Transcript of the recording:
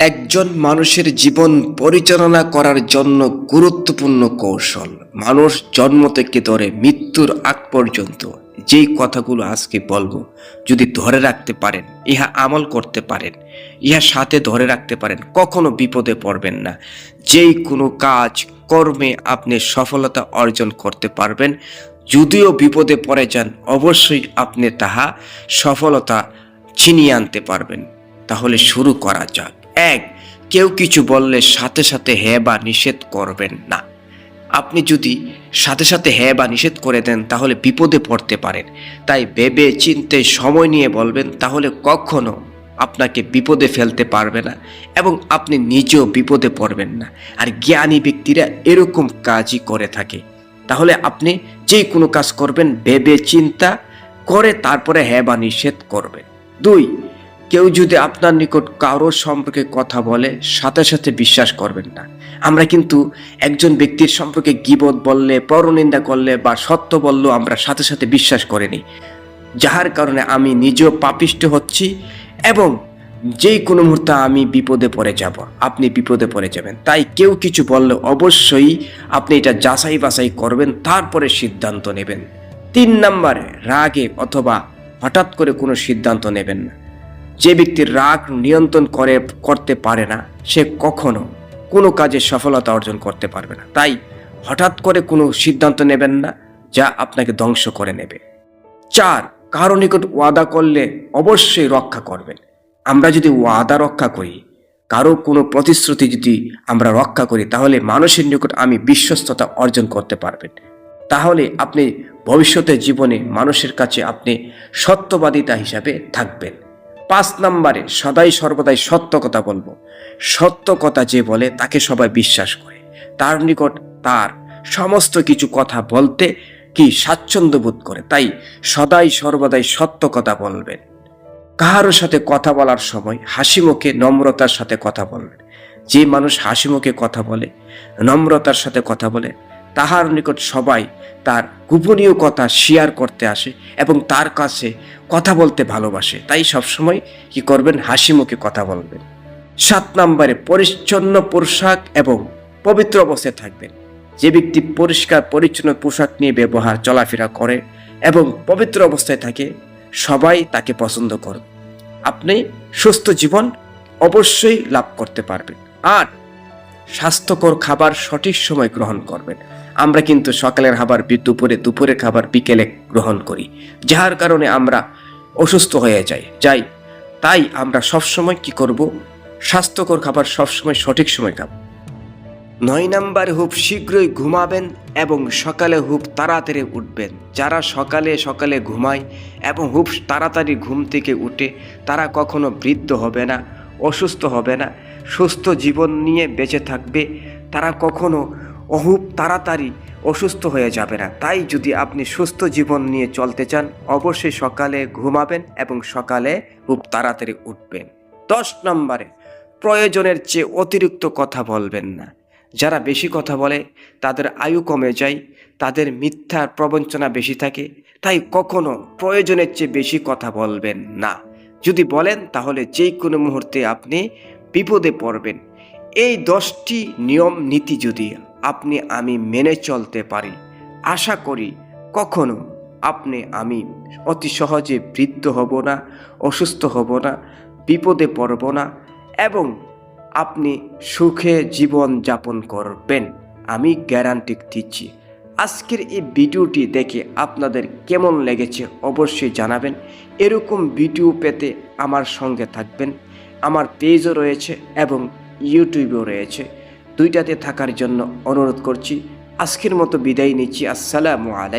একজন মানুষের জীবন পরিচালনা করার জন্য গুরুত্বপূর্ণ কৌশল। মানুষ জন্ম থেকে ধরে মৃত্যুর আগ পর্যন্ত যেই কথাগুলো আজকে বলব, যদি ধরে রাখতে পারেন, ইহা আমল করতে পারেন, ইহা সাথে ধরে রাখতে পারেন, কখনো বিপদে পড়বেন না। যেই কোনো কাজ, কর্মে আপনি সফলতা অর্জন করতে পারবেন। যদিও বিপদে পড়ে যান, অবশ্যই আপনি তাহা সফলতা ছিনিয়ে আনতে পারবেন। তাহলে শুরু করা যাক। এক, কেউ কিছু বললে সাথে সাথে হ্যাঁ বা নিষেধ করবেন না। আপনি যদি সাথে সাথে হ্যাঁ বা নিষেধ করে দেন, তাহলে বিপদে পড়তে পারেন। তাই ভেবে চিনতে সময় নিয়ে বলবেন, তাহলে কখনো আপনাকে বিপদে ফেলতে পারবে না এবং আপনি নিজেও বিপদে পড়বেন না। আর জ্ঞানী ব্যক্তিরা এরকম কাজই করে থাকে। তাহলে আপনি যে কোনো কাজ করবেন, ভেবে চিন্তা করে তারপরে হ্যাঁ বা নিষেধ করবেন। দুই কেউ যদি আপনার নিকট কারোর সম্পর্কে কথা বলে, সাথে সাথে বিশ্বাস করবেন না। আমরা কিন্তু একজন ব্যক্তির সম্পর্কে গিবত বললে, পরনিন্দা করলে বা সত্য বললেও আমরা সাথে সাথে বিশ্বাস করে নিই। যাহার কারণে আমি নিজেও পাপিষ্ট হচ্ছি এবং যেই কোনো মুহূর্তে আমি বিপদে পড়ে যাব, আপনি বিপদে পড়ে যাবেন। তাই কেউ কিছু বললে অবশ্যই আপনি এটা যাচাই বাছাই করবেন, তারপরে সিদ্ধান্ত নেবেন। তিন নম্বরে, রাগে অথবা হঠাৎ করে কোনো সিদ্ধান্ত নেবেন না। যে ব্যক্তির রাগ নিয়ন্ত্রণ করে, করতে পারে না, সে কখনো কোনো কাজে সফলতা অর্জন করতে পারবে না। তাই হঠাৎ করে কোনো সিদ্ধান্ত নেবেন না যা আপনাকে ধ্বংস করে নেবে। চার, কারও নিকট ওয়াদা করলে অবশ্যই রক্ষা করবেন। আমরা যদি ওয়াদা রক্ষা করি, কারও কোনো প্রতিশ্রুতি যদি আমরা রক্ষা করি, তাহলে মানুষের নিকট আমি বিশ্বস্ততা অর্জন করতে পারবেন। তাহলে আপনি ভবিষ্যতের জীবনে মানুষের কাছে আপনি সত্যবাদিতা হিসাবে থাকবেন। পাঁচ নম্বরে সদাই সর্বদাই সত্য কথা বলব। সত্য কথা যে বলে, তাকে সবাই বিশ্বাস করে। তার নিকট তার সমস্ত কিছু কথা বলতে কি স্বাচ্ছন্দ্য বোধ করে। তাই সদাই সর্বদাই সত্য কথা বলবেন। কাহারোর সাথে কথা বলার সময় হাসি মুখে নম্রতার সাথে কথা বলবেন। যে মানুষ হাসি মুখে কথা বলে, নম্রতার সাথে কথা বলে তাহার নিকট সবাই তার গোপনীয় কথা শেয়ার করতে আসে এবং তার কাছে কথা বলতে ভালোবাসে। তাই সবসময় কি করবেন? হাসি মুখে কথা বলবেন। সাত নম্বরে পরিচ্ছন্ন পোশাক এবং পবিত্র অবস্থায় থাকবেন। যে ব্যক্তি পরিষ্কার, পরিচ্ছন্ন পোশাক নিয়ে ব্যবহার, চলাফেরা করে এবং পবিত্র অবস্থায় থাকে, সবাই তাকে পছন্দ করবে। আপনি সুস্থ জীবন অবশ্যই লাভ করতে পারবেন। আর স্বাস্থ্যকর খাবার সঠিক সময় গ্রহণ করবেন। আমরা কিন্তু সকালের খাবার দুপুরে, দুপুরের খাবার বিকেলে গ্রহণ করি, যার কারণে আমরা অসুস্থ হয়ে যাই যাই। তাই আমরা সবসময় কি করব? স্বাস্থ্যকর খাবার সবসময় সঠিক সময় খাব। নয় নাম্বার হুপ শীঘ্রই ঘুমাবেন এবং সকালে হুপ তাড়াতাড়ি উঠবেন। যারা সকালে সকালে ঘুমায় এবং হুপ তাড়াতাড়ি ঘুম থেকে উঠে, তারা কখনো বৃদ্ধ হবে না, অসুস্থ হবে না, সুস্থ জীবন নিয়ে বেঁচে থাকবে। তারা কখনো অহুপ তাড়াতাড়ি অসুস্থ হয়ে যাবে না। তাই যদি আপনি সুস্থ জীবন নিয়ে চলতে চান, অবশ্যই সকালে ঘুমাবেন এবং সকালে খুব তাড়াতাড়ি উঠবেন। দশ নম্বরে, প্রয়োজনের চেয়ে অতিরিক্ত কথা বলবেন না। যারা বেশি কথা বলে, তাদের আয়ু কমে যায়, তাদের মিথ্যার প্রবঞ্চনা বেশি থাকে, তাই কখনো প্রয়োজনের চেয়ে বেশি কথা বলবেন না। যদি বলেন, তাহলে যে কোনো মুহূর্তে আপনি বিপদে পড়বেন। এই দশটি নিয়ম, নীতি যদি আপনি আমি মেনে চলতে পারি। আশা করি কখনো আপনি আমি অতি সহজে বৃদ্ধ হব না, অসুস্থ হব না, বিপদে পড়ব না এবং আপনি সুখে জীবন যাপন করবেন। আমি গ্যারান্টি দিচ্ছি। আজকের এই ভিডিওটি দেখে আপনাদের কেমন লেগেছে অবশ্যই জানাবেন। এরকম ভিডিও পেতে আমার সঙ্গে থাকবেন। আমার পেজও রয়েছে এবং ইউটিউবেও রয়েছে। দুইটাতে থাকার জন্য অনুরোধ করছি। আজকের মতো বিদায় নিচ্ছি। আসসালামু আলাই